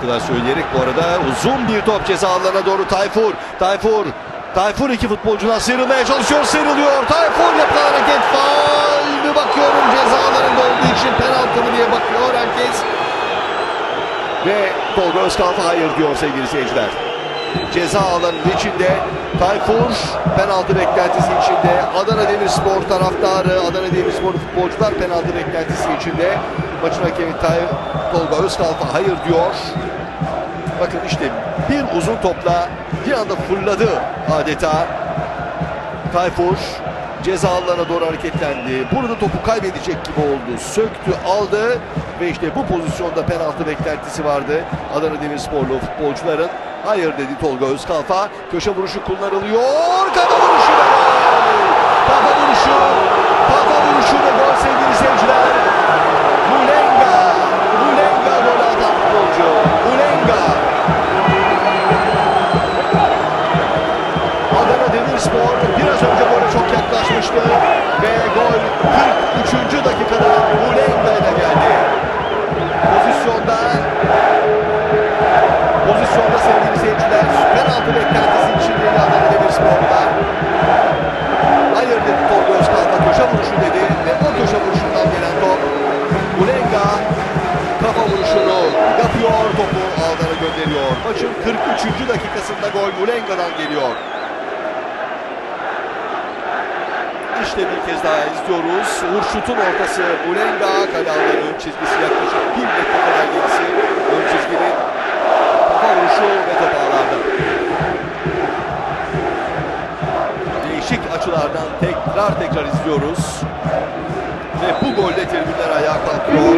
kadar söyleyerek bu arada uzun bir top ceza alanına doğru Tayfur. Tayfur. Tayfur iki futbolcudan sıyrılmaya çalışıyor. Sıyrılıyor. Tayfur yapılan hareket. Faul mü bakıyorum ceza alanında olduğu için penaltı mı diye bakıyor herkes. Ve Tolga Özkalfa hayır diyor sevgili seyirciler. Ceza alanının içinde Tayfur penaltı beklentisi içinde Adana Demirspor taraftarı Adana Demirspor futbolcular penaltı beklentisi içinde maçın hakemi Tay Tolga Özkalfa hayır diyor. Bakın işte bir uzun topla bir anda fırladı adeta Tayfur ceza alanına doğru hareketlendi. Burada topu kaybedecek gibi oldu. Söktü, aldı ve işte bu pozisyonda penaltı beklentisi vardı. Adana Demirsporlu futbolcuların. Hayır dedi Tolga Özkalfa. Köşe vuruşu kullanılıyor. Kafa vuruşu ve gol! Kafa vuruşu. Kafa vuruşu ve gol sevgili seyirciler. Mulenga. Mulenga gol atan futbolcu. Mulenga. Adana Demirspor biraz önce gole çok yaklaşmıştı ve gol 43. yapıyor topu ağlara gönderiyor. Maçın 43. dakikasında gol Mulenga'dan geliyor. İşte bir kez daha izliyoruz. Hurşut'un ortası Mulenga kale alanı ön çizgisi yaklaşık bir metre kadar gerisi. Ön çizginin kafa vuruşu ve top ağlarda. Değişik açılardan tekrar tekrar izliyoruz. Ve bu golle tribünler ayağa kalkıyor.